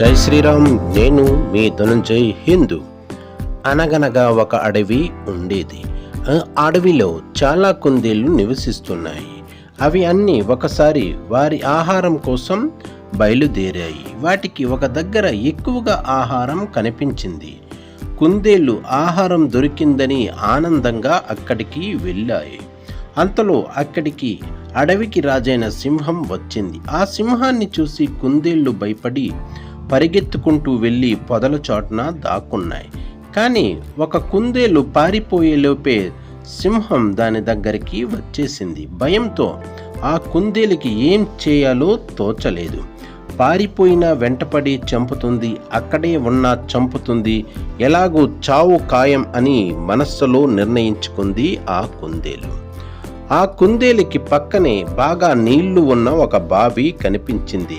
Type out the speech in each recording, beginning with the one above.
జై శ్రీరామ్ నేను మీ ధనుంజయ్ హిందూ. అనగనగా ఒక అడవి ఉండేది. ఆ అడవిలో చాలా కుందేళ్ళు నివసిస్తున్నాయి. అవి అన్నీ ఒకసారి వారి ఆహారం కోసం బయలుదేరాయి. వాటికి ఒక దగ్గర ఎక్కువగా ఆహారం కనిపించింది. కుందేళ్ళు ఆహారం దొరికిందని ఆనందంగా అక్కడికి వెళ్ళాయి. అంతలో అక్కడికి అడవికి రాజైన సింహం వచ్చింది. ఆ సింహాన్ని చూసి కుందేళ్ళు భయపడి పరిగెత్తుకుంటూ వెళ్ళి పొదల చాటున దాక్కున్నాయి. కానీ ఒక కుందేలు పారిపోయేలోపే సింహం దాని దగ్గరికి వచ్చేసింది. భయంతో ఆ కుందేలుకి ఏం చేయాలో తోచలేదు. పారిపోయినా వెంటపడి చంపుతుంది అక్కడే ఉన్నా చంపుతుంది ఎలాగూ చావు ఖాయం అని మనస్సులో నిర్ణయించుకుంది ఆ కుందేలు. ఆ కుందేలుకి పక్కనే బాగా నీళ్ళు ఉన్న ఒక బావి కనిపించింది.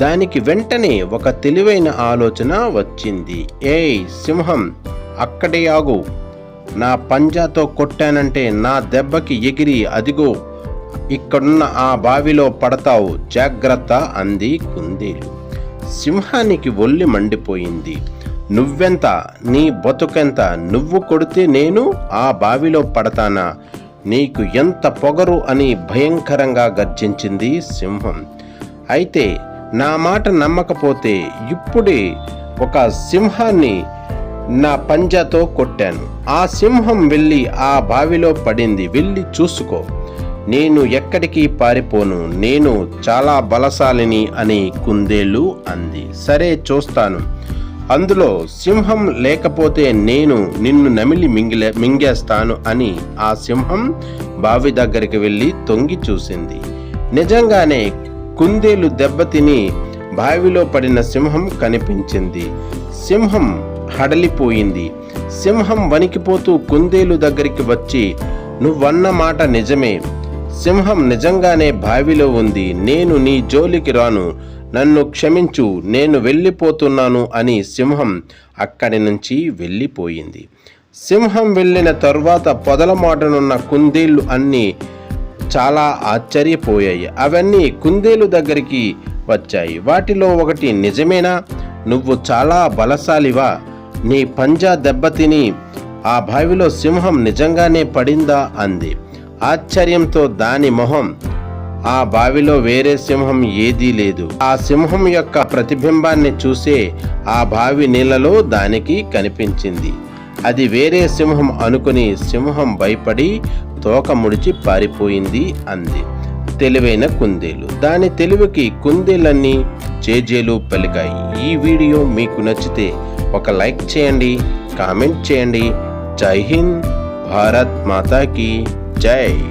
దానికి వెంటనే ఒక తెలివైన ఆలోచన వచ్చింది. ఏయ్ సింహం అక్కడే ఆగు. నా పంజాతో కొట్టానంటే నా దెబ్బకి ఎగిరి అదిగో ఇక్కడున్న ఆ బావిలో పడతావు జాగ్రత్త అంది కుందేలు. సింహానికి ఒల్లి మండిపోయింది. నువ్వెంత? నీ బతుకెంత? నువ్వు కొడితే నేను ఆ బావిలో పడతానా? నీకు ఎంత పొగరు అని భయంకరంగా గర్జించింది సింహం. అయితే నా మాట నమ్మకపోతే ఇప్పుడే ఒక సింహాన్ని నా పంజాతో కొట్టాను. ఆ సింహం వెళ్ళి ఆ బావిలో పడింది. వెళ్ళి చూసుకో. నేను ఎక్కడికి పారిపోను? నేను చాలా బలశాలిని అని కుందేలు అంది. సరే చూస్తాను. అందులో సింహం లేకపోతే నేను నిన్ను నమిలి మింగిలే మింగేస్తాను అని ఆ సింహం బావి దగ్గరికి వెళ్ళి తొంగి చూసింది. నిజంగానే కుందేలు దెబ్బతిని బావిలో పడిన సింహం కనిపించింది. సింహం హడలిపోయింది. సింహం వణికిపోతూ కుందేలు దగ్గరికి వచ్చి నువ్వన్న మాట నిజమే. సింహం నిజంగానే బావిలో ఉంది. నేను నీ జోలికి రాను. నన్ను క్షమించు. నేను వెళ్ళిపోతున్నాను అని సింహం అక్కడి నుంచి వెళ్ళిపోయింది. సింహం వెళ్ళిన తరువాత పొదల మాటనున్న కుందేళ్ళు అన్నీ చాలా ఆశ్చర్యపోయాయి. అవన్నీ కుందేలు దగ్గరికి వచ్చాయి. వాటిలో ఒకటి నిజమేనా? నువ్వు చాలా బలశాలివా? నీ పంజా దెబ్బతిని ఆ బావిలో సింహం నిజంగానే పడిందా? అంది. ఆశ్చర్యంతో దాని మొహం. ఆ బావిలో వేరే సింహం ఏదీ లేదు. ఆ సింహం యొక్క ప్రతిబింబాన్ని చూసే ఆ బావి నీళ్ళలో దానికి కనిపించింది. అది వేరే సింహం అనుకుని సింహం భయపడి తోక ముడిచి పారిపోయింది అంది. తెలివైన కుందేలు. దాని తెలివికి కుందేలన్నీ చేజేలు పలికాయి. ఈ వీడియో మీకు నచ్చితే ఒక లైక్ చేయండి కామెంట్ చేయండి. జై హింద్ భారత్ మాతాకి జై.